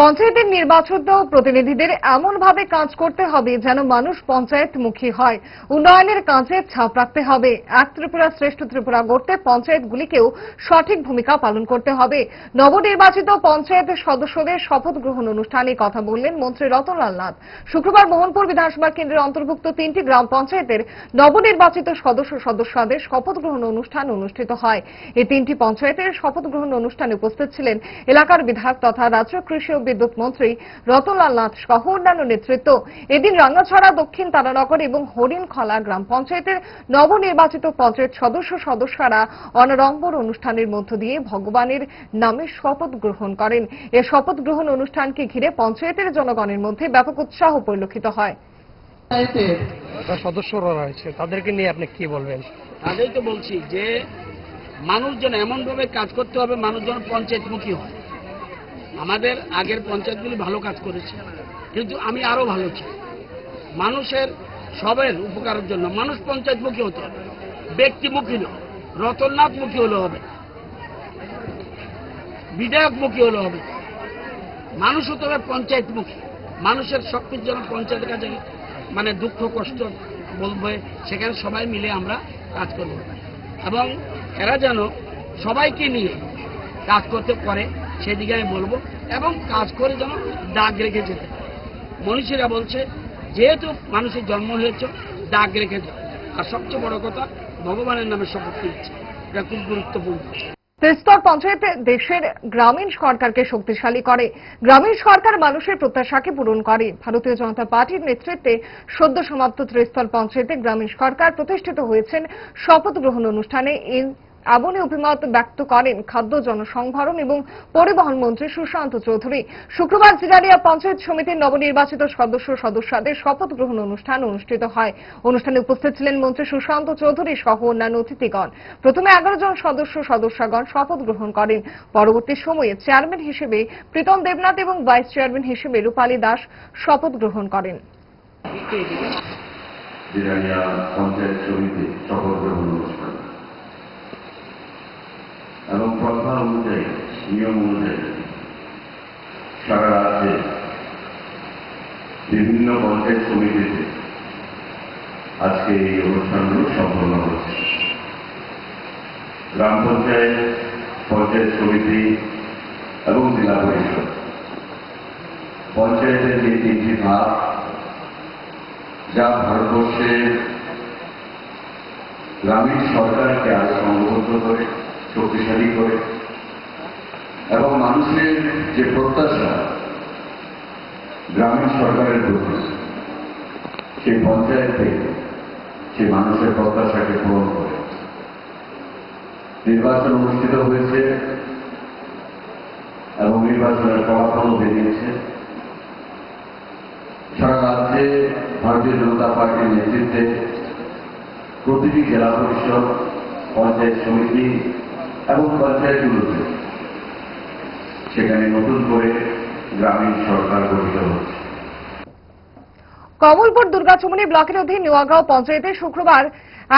পঞ্চায়েতের নির্বাচিত প্রতিনিধিদের এমনভাবে কাজ করতে হবে যেন মানুষ পঞ্চায়েতমুখী হয়। উন্নয়নের কাজে ছাপ রাখতে হবে। এক ত্রিপুরা শ্রেষ্ঠ ত্রিপুরা গড়তে পঞ্চায়েতগুলিকেও সঠিক ভূমিকা পালন করতে হবে। নবনির্বাচিত পঞ্চায়েত সদস্যদের শপথ গ্রহণ অনুষ্ঠানে কথা বললেন মন্ত্রী রতনলাল নাথ। শুক্রবার মোহনপুর বিধানসভা কেন্দ্রের অন্তর্ভুক্ত তিনটি গ্রাম পঞ্চায়েতের নবনির্বাচিত সদস্য সদস্যদের শপথ গ্রহণ অনুষ্ঠান অনুষ্ঠিত হয়। এই তিনটি পঞ্চায়েতের শপথ গ্রহণ অনুষ্ঠানে উপস্থিত ছিলেন এলাকার বিধায়ক তথা রাজ্য কৃষি বিদ্যুৎ মন্ত্রী রতনলাল নাথ সহ অন্যান্য নেতৃত্ব। এদিন রাঙ্গাছড়া দক্ষিণ তারানগর এবং হরিণখলা গ্রাম পঞ্চায়েতের নবনির্বাচিত পঞ্চায়েত সদস্য সদস্যরা অনরম্বর অনুষ্ঠানের মধ্য দিয়ে ভগবানের নামে শপথ গ্রহণ করেন। এ শপথ গ্রহণ অনুষ্ঠানকে ঘিরে পঞ্চায়েতের জনগণের মধ্যে ব্যাপক উৎসাহ পরিলক্ষিত হয়। সদস্যরা রয়েছে তাদেরকে নিয়ে আপনি কি বলবেন? তাদেরই তো বলছি যে মানুষজন এমনভাবে কাজ করতে হবে মানুষজন পঞ্চায়েতমুখী হয়। আমাদের আগের পঞ্চায়েতগুলি ভালো কাজ করেছে, কিন্তু আমি আরও ভালো চাই। মানুষের সবের উপকারের জন্য, মানুষ পঞ্চায়েতমুখী হতে হবে, ব্যক্তিমুখী নয় রতননাথমুখী হলে হবে, বিধায়কমুখী হলে হবে। মানুষ হতে হবে পঞ্চায়েতমুখী, মানুষের সব কিছু যেন পঞ্চায়েতের কাছে মানে দুঃখ, কষ্ট বলবে সেখানে সবাই মিলে আমরা কাজ করব। এবং এরা যেন সবাইকে নিয়ে কাজ করতে পারে সেদিকে আমি বলব এবং কাজ করে যেন দাগ রেখে যেতে মনীষীরা বলছে, যেহেতু মানুষের জন্ম হয়েছে, দাগ রেখে যাও আর সবচেয়ে বড় কথা, ভগবানের নামে শপথ নিচ্ছে। এটা খুব গুরুত্বপূর্ণ। ত্রিস্তর পঞ্চায়েত দেশের গ্রামীণ সরকারকে শক্তিশালী করে। গ্রামীণ সরকার মানুষের প্রত্যাশাকে পূরণ করে। ভারতীয় জনতা পার্টির নেতৃত্বে সদ্য সমাপ্ত ত্রিস্তর পঞ্চায়েতে গ্রামীণ সরকার প্রতিষ্ঠিত হয়েছেন শপথ গ্রহণ অনুষ্ঠানে এই এমনই অভিমত ব্যক্ত করেন খাদ্য জনসংভরণ এবং পরিবহন মন্ত্রী সুশান্ত চৌধুরী। শুক্রবার জিরানিয়া পঞ্চায়েত সমিতির নবনির্বাচিত সদস্য সদস্যদের শপথ গ্রহণ অনুষ্ঠান অনুষ্ঠিত হয়। অনুষ্ঠানে উপস্থিত ছিলেন মন্ত্রী সুশান্ত চৌধুরী সহ অন্যান্য অতিথিগণ। প্রথমে এগারো জন সদস্য সদস্যগণ শপথ গ্রহণ করেন। পরবর্তী সময়ে চেয়ারম্যান হিসেবে প্রীতম দেবনাথ এবং ভাইস চেয়ারম্যান হিসেবে রূপালী দাস শপথ গ্রহণ করেন। পঞ্চায়েত সমিতি শপথ গ্রহণ অনুষ্ঠান। এবং প্রথা অনুযায়ী, নিয়ম অনুযায়ী সারা রাজ্যে বিভিন্ন পঞ্চায়েত সমিতিতে আজকে এই অনুষ্ঠানগুলো সম্পন্ন হচ্ছে গ্রাম পঞ্চায়েত পঞ্চায়েত সমিতি এবং জেলা পরিষদ। পঞ্চায়েতের যে তিনটি ভাগ, যা ভারতবর্ষের গ্রামীণ সরকারকে আরও সংগঠিত করে শক্তিশালী করে। এবং মানুষের যে প্রত্যাশা, গ্রামীণ সরকারের প্রতি সেই পঞ্চায়েতে সেই মানুষের প্রত্যাশাকে পূরণ করে। নির্বাচন অনুষ্ঠিত হয়েছে এবং নির্বাচনের ফলাফলও বেরিয়েছে। সারা রাজ্যে ভারতীয় জনতা পার্টির নেতৃত্বে প্রতিটি জেলা পরিষদ, পঞ্চায়েত সমিতি এবং পঞ্চায়েতগুলোতে সেখানে নতুন করে গ্রামীণ সরকার গঠিত হচ্ছে। কমলপুর দুর্গাচমনি ব্লকের অধীন নোয়াগাঁও পঞ্চায়েতে শুক্রবার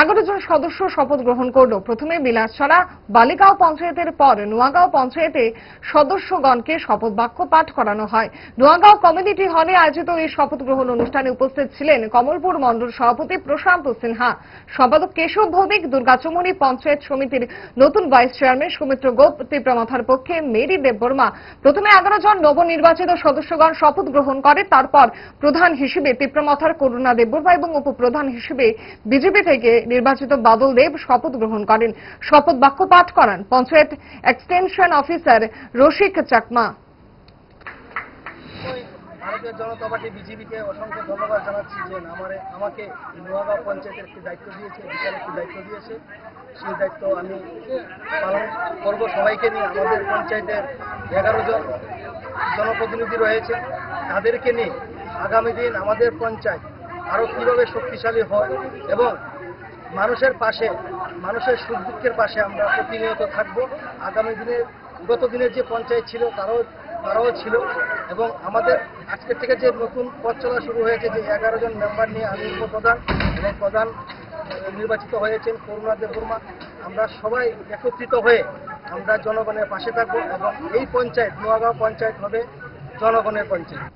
এগারো জন সদস্য শপথ গ্রহণ করল। প্রথমে বিলাসছড়া বালিগাঁও পঞ্চায়েতের পর নোয়াগাঁও পঞ্চায়েতে সদস্যগণকে শপথ বাক্য পাঠ করানো হয়। নোয়াগাঁও কমিউনিটি হলে আয়োজিত এই শপথ গ্রহণ অনুষ্ঠানে উপস্থিত ছিলেন কমলপুর মণ্ডল সভাপতি প্রশান্ত সিনহা, সম্পাদক কেশব ভৌমিক, দুর্গাচমনি পঞ্চায়েত সমিতির নতুন ভাইস চেয়ারম্যান সুমিত্র গোপ, তীব্রমাথার পক্ষে মেরি দেববর্মা প্রথমে এগারো জন নবনির্বাচিত সদস্যগণ শপথ গ্রহণ করে, তারপর প্রধান হিসেবে তীব্রমাথার করুণা দেববর্মা এবং উপপ্রধান হিসেবে বিজেপি থেকে নির্বাচিত বাদল দেব শপথ গ্রহণ করেন। শপথ বাক্য পাঠ করান পঞ্চায়েত এক্সটেনশন অফিসার রসিক চাকমা। ভারতীয় জনতা পার্টি বিজেপিকে অসংখ্য ধন্যবাদ জানাচ্ছি যে আমার, আমাকে নোয়াগাঁও পঞ্চায়েতের একটি দায়িত্ব দিয়েছে, বিশাল একটি দায়িত্ব দিয়েছে। সেই দায়িত্ব আমি পালন করব সবাইকে নিয়ে। আমাদের পঞ্চায়েতের এগারো জন জনপ্রতিনিধি রয়েছে। তাদেরকে নিয়ে আগামী দিন আমাদের পঞ্চায়েত আরও কীভাবে শক্তিশালী হয় এবং মানুষের পাশে, মানুষের সুখ দুঃখের পাশে আমরা প্রতিনিয়ত থাকব। আগামী দিনে গত দিনের যে পঞ্চায়েত ছিল, তারও, তারাও ছিল এবং আমাদের আজকের থেকে যে নতুন পথ চলা শুরু হয়েছে, যে এগারো জন মেম্বার নিয়ে আমি উপপ্রধান এবং প্রধান নির্বাচিত হয়েছেন করুণা দেববর্মা, আমরা সবাই একত্রিত হয়ে আমরা জনগণের পাশে থাকব এবং এই পঞ্চায়েত, নোয়াগাঁও পঞ্চায়েত হবে জনগণের পঞ্চায়েত।